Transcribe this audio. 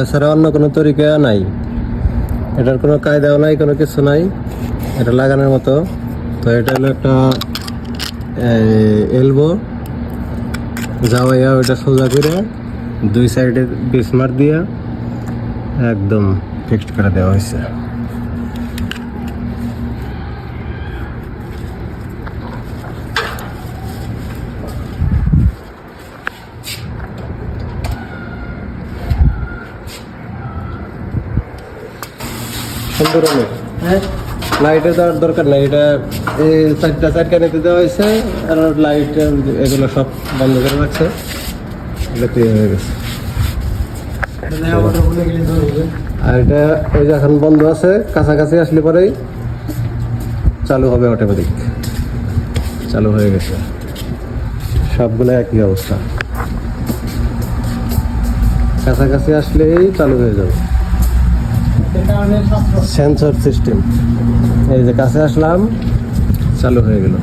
এছাড়া অন্য কোনো তরিকা নাই। এটার কোনো কায়দাও নাই, কোনো কিছু নাই। এটা লাগানোর মতো। তো এটা হলো একটা এলবো যাওয়াইয়া ওইটা সোজা করে দুই সাইডে বিসমার দিয়া একদম ফিক্সড করে দেওয়া হয়েছে। সুন্দর অনেক হ্যাঁ লাইটের দেওয়ার দরকার নাই এটা এই চারটা চারটা নিতে দেওয়া হয়েছে আর লাইট এগুলো সব বন্ধ করে রাখছে। এটা ক্লিয়ার হয়ে গেছে। আর এটা এই যে এখন বন্ধ আছে কাছাকাছি আসলে পরেই চালু হবে অটোমেটিক চালু হয়ে গেছে। সবগুলো একই অবস্থা। কাছাকাছি আসলেই চালু হয়ে যাবে। সেন্সর সিস্টেম এই যে কাছে আসলাম চালু হয়ে গেল।